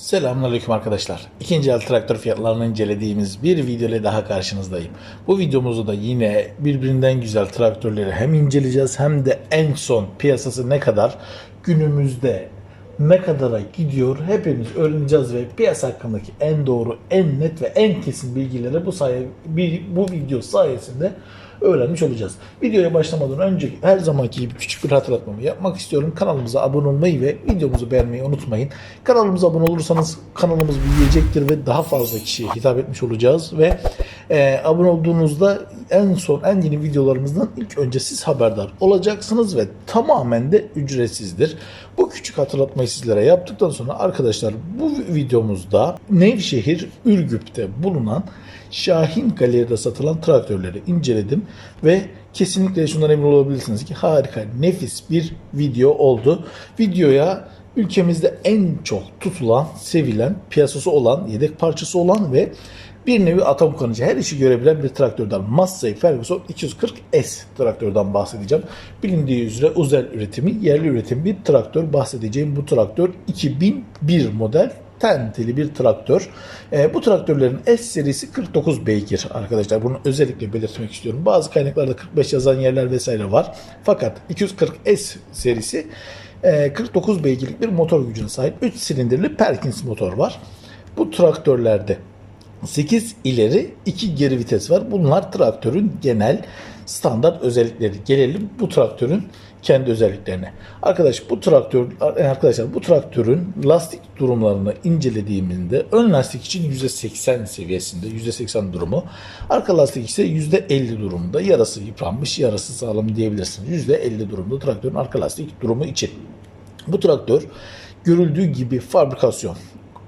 Selamünaleyküm arkadaşlar. İkinci el traktör fiyatlarını incelediğimiz bir video ile daha karşınızdayım. Bu videomuzda da yine birbirinden güzel traktörleri hem inceleyeceğiz hem de en son piyasası ne kadar günümüzde ne kadara gidiyor hepimiz öğreneceğiz ve piyasa hakkındaki en doğru, en net ve en kesin bilgileri bu sayı bu video sayesinde öğrenmiş olacağız. Videoya başlamadan önce her zamanki gibi küçük bir hatırlatmamı yapmak istiyorum. Kanalımıza abone olmayı ve videomuzu beğenmeyi unutmayın. Kanalımıza abone olursanız kanalımız büyüyecektir ve daha fazla kişiye hitap etmiş olacağız ve e, abone olduğunuzda en son en yeni videolarımızdan ilk önce siz haberdar olacaksınız ve tamamen de ücretsizdir. Bu küçük hatırlatmayı sizlere yaptıktan sonra arkadaşlar bu videomuzda Nevşehir Ürgüp'te bulunan Şahin Galeri'de satılan traktörleri inceledim ve kesinlikle şundan emin olabilirsiniz ki harika, nefis bir video oldu. Videoya ülkemizde en çok tutulan, sevilen, piyasası olan, yedek parçası olan ve bir nevi atom kanıcı her işi görebilen bir traktörden Massey Ferguson 240S traktörden bahsedeceğim. Bilindiği üzere özel üretimi, yerli üretim bir traktör bahsedeceğim. Bu traktör 2001 model tenteli bir traktör. E, bu traktörlerin S serisi 49 beygir arkadaşlar. Bunu özellikle belirtmek istiyorum. Bazı kaynaklarda 45 yazan yerler vesaire var. Fakat 240S serisi e, 49 beygirlik bir motor gücüne sahip 3 silindirli Perkins motor var. Bu traktörlerde 8 ileri 2 geri vites var. Bunlar traktörün genel standart özellikleri. Gelelim bu traktörün kendi özelliklerine. Arkadaş bu traktör arkadaşlar bu traktörün lastik durumlarını incelediğimizde ön lastik için %80 seviyesinde %80 durumu. Arka lastik ise %50 durumda. Yarası yıpranmış, yarası sağlam diyebilirsiniz. %50 durumda traktörün arka lastik durumu için. Bu traktör görüldüğü gibi fabrikasyon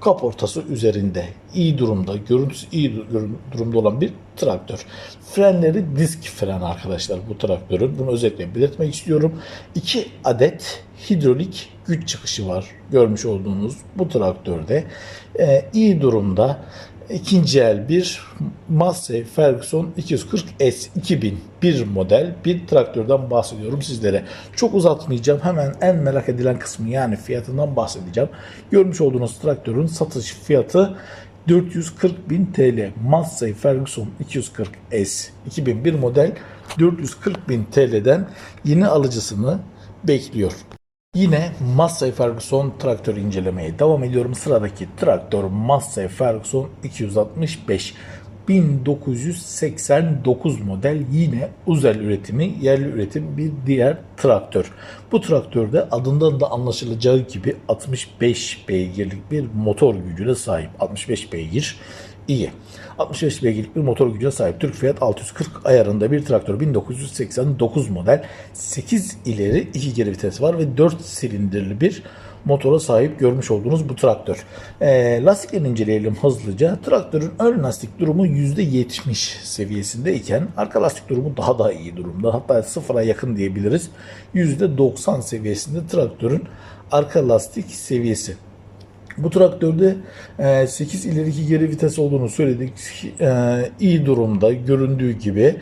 kaportası üzerinde iyi durumda, görüntüsü iyi durumda olan bir traktör. Frenleri disk fren arkadaşlar bu traktörün. Bunu özellikle belirtmek istiyorum. 2 adet hidrolik güç çıkışı var görmüş olduğunuz bu traktörde. Ee, iyi durumda ikinci el bir Massey Ferguson 240S 2001 model bir traktörden bahsediyorum sizlere. Çok uzatmayacağım. Hemen en merak edilen kısmı yani fiyatından bahsedeceğim. Görmüş olduğunuz traktörün satış fiyatı 440 bin TL. Massey Ferguson 240S 2001 model 440 bin TL'den yeni alıcısını bekliyor. Yine Massey Ferguson traktör incelemeye devam ediyorum. Sıradaki traktör Massey Ferguson 265 1989 model yine özel üretimi, yerli üretim bir diğer traktör. Bu traktörde adından da anlaşılacağı gibi 65 beygirlik bir motor gücüne sahip. 65 beygir iyi. 65 beygirlik bir motor gücüne sahip. Türk Fiat 640 ayarında bir traktör 1989 model 8 ileri 2 geri vites var ve 4 silindirli bir motora sahip görmüş olduğunuz bu traktör. E, lastiklerini inceleyelim hızlıca. Traktörün ön lastik durumu %70 seviyesindeyken arka lastik durumu daha da iyi durumda. Hatta sıfıra yakın diyebiliriz. %90 seviyesinde traktörün arka lastik seviyesi. Bu traktörde 8 ileri 2 geri vites olduğunu söyledik. E, iyi durumda göründüğü gibi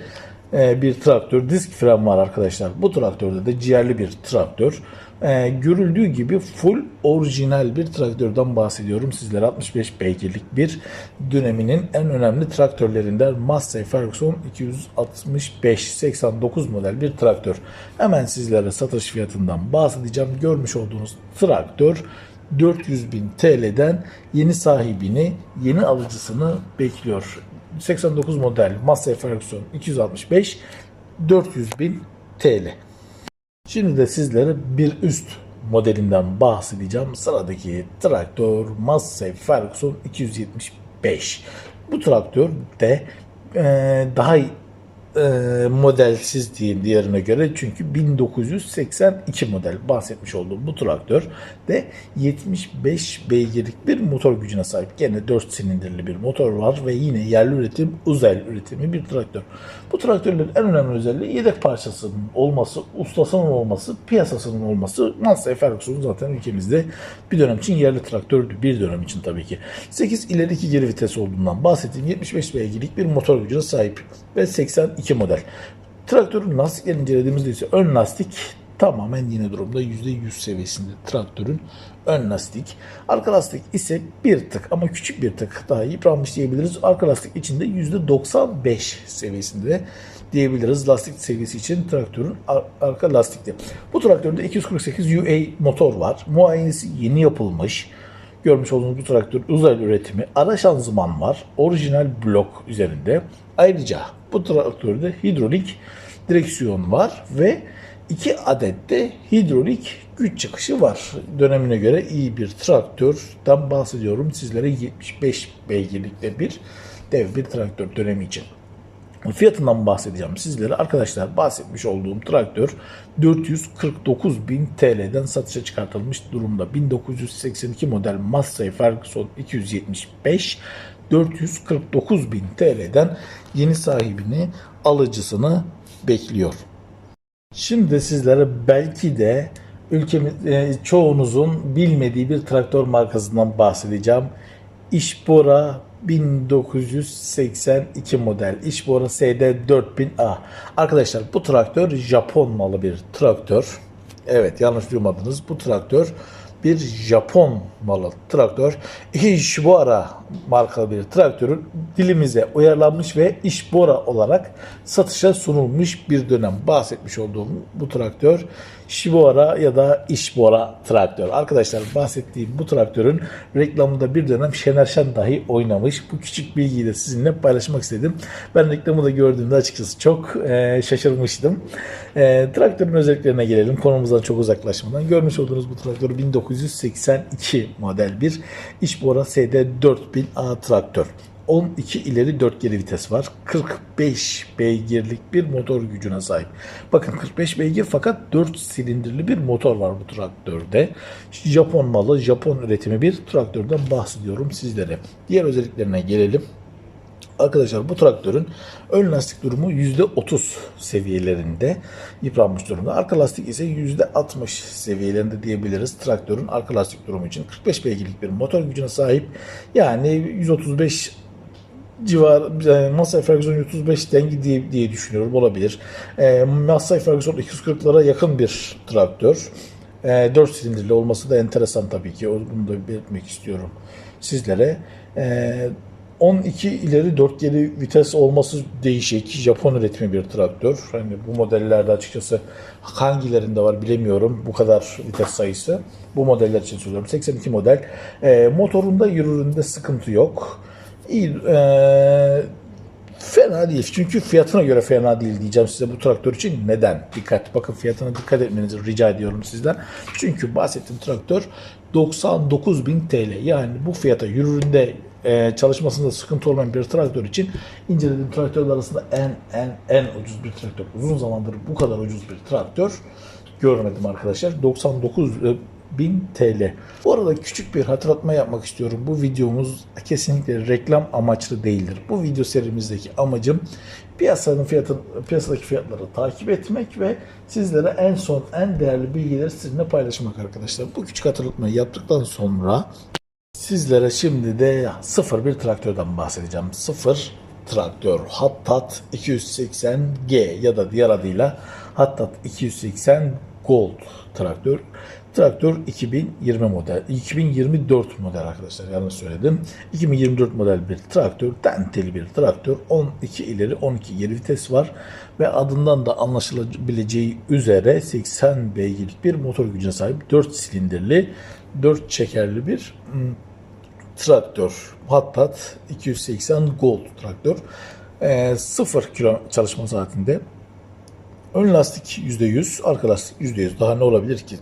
e, bir traktör. Disk fren var arkadaşlar. Bu traktörde de ciğerli bir traktör. E, görüldüğü gibi full orijinal bir traktörden bahsediyorum. Sizlere 65 beygirlik bir döneminin en önemli traktörlerinden Massey Ferguson 265-89 model bir traktör. Hemen sizlere satış fiyatından bahsedeceğim. Görmüş olduğunuz traktör 400 bin TL'den yeni sahibini, yeni alıcısını bekliyor. 89 model Massey Ferguson 265 400 bin TL. Şimdi de sizlere bir üst modelinden bahsedeceğim. Sıradaki traktör Massey Ferguson 275. Bu traktör de e, daha e, modelsiz diyeyim diğerine göre çünkü 1982 model bahsetmiş olduğum bu traktör de 75 beygirlik bir motor gücüne sahip. Gene 4 silindirli bir motor var ve yine yerli üretim, özel üretimi bir traktör. Bu traktörlerin en önemli özelliği yedek parçasının olması, ustasının olması, piyasasının olması. Massey Ferguson zaten ülkemizde bir dönem için yerli traktördü. Bir dönem için tabii ki. 8 ileri 2 geri vites olduğundan bahsettiğim 75 beygirlik bir motor gücüne sahip ve 82 model. Traktörün lastiklerini incelediğimizde ise ön lastik tamamen yeni durumda %100 seviyesinde traktörün ön lastik. Arka lastik ise bir tık ama küçük bir tık daha yıpranmış diyebiliriz. Arka lastik içinde %95 seviyesinde diyebiliriz lastik seviyesi için traktörün ar- arka lastikte. Bu traktörde 248 UA motor var. Muayenesi yeni yapılmış. Görmüş olduğunuz bu traktör özel üretimi. Ara şanzıman var. Orijinal blok üzerinde. Ayrıca bu traktörde hidrolik direksiyon var ve iki adet de hidrolik güç çıkışı var. Dönemine göre iyi bir traktörden bahsediyorum. Sizlere 75 beygirlikte bir dev bir traktör dönemi için. Fiyatından bahsedeceğim sizlere. Arkadaşlar bahsetmiş olduğum traktör 449.000 TL'den satışa çıkartılmış durumda. 1982 model Massey Ferguson 275 449.000 TL'den yeni sahibini alıcısını bekliyor. Şimdi sizlere belki de ülkemiz e, çoğunuzun bilmediği bir traktör markasından bahsedeceğim. İşbora 1982 model İşbora SD 4000A. Arkadaşlar bu traktör Japon malı bir traktör. Evet yanlış duymadınız. Bu traktör bir Japon malı traktör. Ishibora markalı bir traktörün dilimize uyarlanmış ve Ishibora olarak satışa sunulmuş bir dönem bahsetmiş olduğum bu traktör Shibora ya da Ishbora traktör. Arkadaşlar bahsettiğim bu traktörün reklamında bir dönem Şener Şen dahi oynamış. Bu küçük bilgiyi de sizinle paylaşmak istedim. Ben reklamı da gördüğümde açıkçası çok e, şaşırmıştım. E, traktörün özelliklerine gelelim. Konumuzdan çok uzaklaşmadan. Görmüş olduğunuz bu traktör 1982 model bir Ishbora SD 4000A traktör. 12 ileri 4 geri vites var. 45 beygirlik bir motor gücüne sahip. Bakın 45 beygir fakat 4 silindirli bir motor var bu traktörde. Japon malı, Japon üretimi bir traktörden bahsediyorum sizlere. Diğer özelliklerine gelelim. Arkadaşlar bu traktörün ön lastik durumu %30 seviyelerinde yıpranmış durumda. Arka lastik ise %60 seviyelerinde diyebiliriz. Traktörün arka lastik durumu için 45 beygirlik bir motor gücüne sahip. Yani 135 civar e, Massey Ferguson 135 dengi diye, diye düşünüyorum olabilir. E, Massey Ferguson 240'lara yakın bir traktör. E, 4 silindirli olması da enteresan tabii ki. Bunu da belirtmek istiyorum sizlere. E, 12 ileri 4 geri vites olması değişik. Japon üretimi bir traktör. Hani bu modellerde açıkçası hangilerinde var bilemiyorum bu kadar vites sayısı. Bu modeller için söylüyorum. 82 model. E, motorunda yürüründe sıkıntı yok. İyi, e, fena değil. Çünkü fiyatına göre fena değil diyeceğim size bu traktör için. Neden? Dikkat. Bakın fiyatına dikkat etmenizi rica ediyorum sizden. Çünkü bahsettiğim traktör 99.000 TL. Yani bu fiyata yürüründe e, çalışmasında sıkıntı olmayan bir traktör için incelediğim traktörler arasında en en en ucuz bir traktör. Uzun zamandır bu kadar ucuz bir traktör görmedim arkadaşlar. 99 1000 TL. Bu arada küçük bir hatırlatma yapmak istiyorum. Bu videomuz kesinlikle reklam amaçlı değildir. Bu video serimizdeki amacım piyasanın fiyatı, piyasadaki fiyatları takip etmek ve sizlere en son en değerli bilgileri sizinle paylaşmak arkadaşlar. Bu küçük hatırlatmayı yaptıktan sonra sizlere şimdi de sıfır bir traktörden bahsedeceğim. Sıfır traktör Hattat 280G ya da diğer adıyla Hattat 280 Gold traktör. Traktör 2020 model, 2024 model arkadaşlar yanlış söyledim. 2024 model bir traktör, denteli bir traktör. 12 ileri 12 geri vites var ve adından da anlaşılabileceği üzere 80 beygirlik bir motor gücüne sahip 4 silindirli 4 çekerli bir hmm, traktör. Hattat 280 Gold traktör. E, 0 kilo çalışma saatinde. Ön lastik %100, arka lastik %100. Daha ne olabilir ki?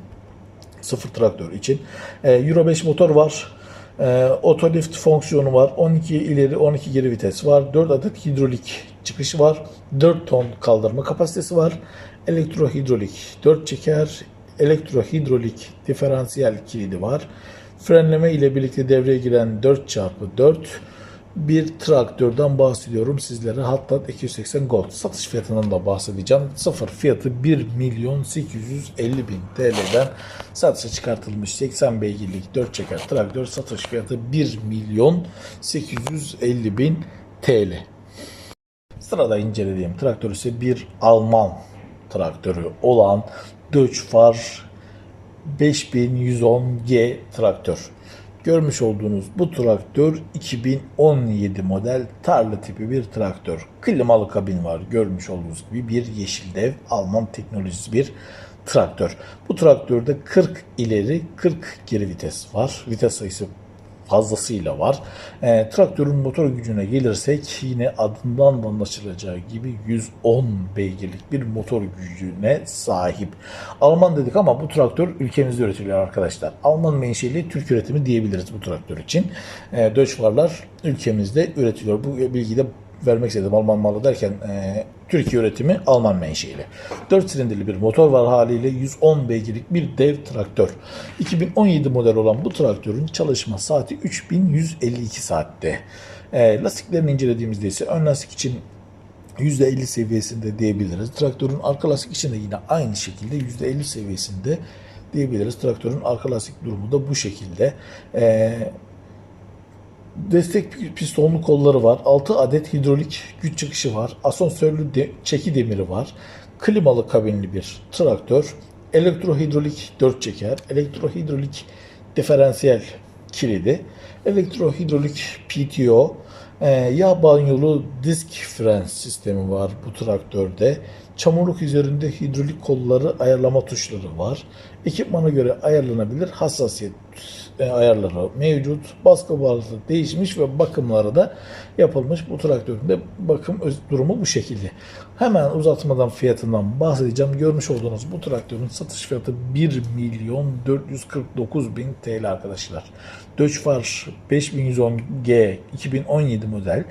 Sıfır traktör için. E, Euro 5 motor var. E, Otolift fonksiyonu var. 12 ileri 12 geri vites var. 4 adet hidrolik çıkışı var. 4 ton kaldırma kapasitesi var. Elektrohidrolik 4 çeker. Elektrohidrolik diferansiyel kilidi var. Frenleme ile birlikte devreye giren 4x4 bir traktörden bahsediyorum sizlere. Hatta 280 Gold. Satış fiyatından da bahsedeceğim. Sıfır fiyatı 1 milyon 850 bin TL'den satışa çıkartılmış 80 beygirlik 4 çeker traktör satış fiyatı 1 milyon 850 bin TL. Sırada incelediğim traktör ise bir Alman traktörü olan Fahr 5110G traktör. Görmüş olduğunuz bu traktör 2017 model tarla tipi bir traktör. Klimalı kabin var. Görmüş olduğunuz gibi bir yeşil dev Alman teknolojisi bir traktör. Bu traktörde 40 ileri 40 geri vites var. Vites sayısı fazlasıyla var. E, traktörün motor gücüne gelirsek yine adından da anlaşılacağı gibi 110 beygirlik bir motor gücüne sahip. Alman dedik ama bu traktör ülkemizde üretiliyor arkadaşlar. Alman menşeli Türk üretimi diyebiliriz bu traktör için. E, Deutschfahr'lar ülkemizde üretiliyor. Bu bilgiyi de vermek istedim Alman malı derken e, Türkiye üretimi Alman menşeli. 4 silindirli bir motor var haliyle 110 beygirlik bir dev traktör. 2017 model olan bu traktörün çalışma saati 3152 saatte. E, lastiklerini incelediğimizde ise ön lastik için %50 seviyesinde diyebiliriz. Traktörün arka lastik için de yine aynı şekilde %50 seviyesinde diyebiliriz. Traktörün arka lastik durumu da bu şekilde. E, destek pistonlu kolları var. 6 adet hidrolik güç çıkışı var. Asansörlü de, çeki demiri var. Klimalı kabinli bir traktör. Elektrohidrolik 4 çeker. Elektrohidrolik diferansiyel kilidi. Elektrohidrolik PTO. E, yağ banyolu disk fren sistemi var bu traktörde. Çamurluk üzerinde hidrolik kolları ayarlama tuşları var. Ekipmana göre ayarlanabilir hassasiyet e, ayarları mevcut. Baskı balığı değişmiş ve bakımları da yapılmış. Bu traktörün de bakım durumu bu şekilde. Hemen uzatmadan fiyatından bahsedeceğim. Görmüş olduğunuz bu traktörün satış fiyatı 1 milyon 449 bin TL arkadaşlar. Fahr 5110G 2017 model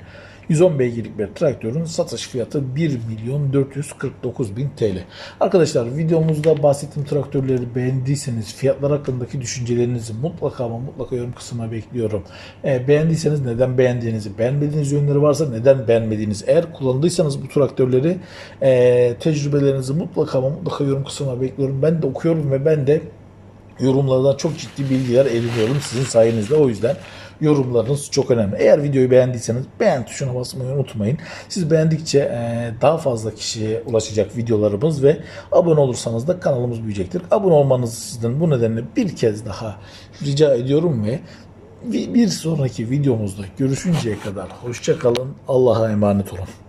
110 beygirlik bir traktörün satış fiyatı 1 milyon 449 bin TL. Arkadaşlar videomuzda bahsettiğim traktörleri beğendiyseniz fiyatlar hakkındaki düşüncelerinizi mutlaka ama mutlaka yorum kısmına bekliyorum. E, beğendiyseniz neden beğendiğinizi, beğenmediğiniz yönleri varsa neden beğenmediğiniz. Eğer kullandıysanız bu traktörleri e, tecrübelerinizi mutlaka ama mutlaka yorum kısmına bekliyorum. Ben de okuyorum ve ben de yorumlardan çok ciddi bilgiler ediniyorum sizin sayenizde. O yüzden yorumlarınız çok önemli. Eğer videoyu beğendiyseniz beğen tuşuna basmayı unutmayın. Siz beğendikçe e, daha fazla kişiye ulaşacak videolarımız ve abone olursanız da kanalımız büyüyecektir. Abone olmanızı sizden bu nedenle bir kez daha rica ediyorum ve bir sonraki videomuzda görüşünceye kadar hoşça kalın. Allah'a emanet olun.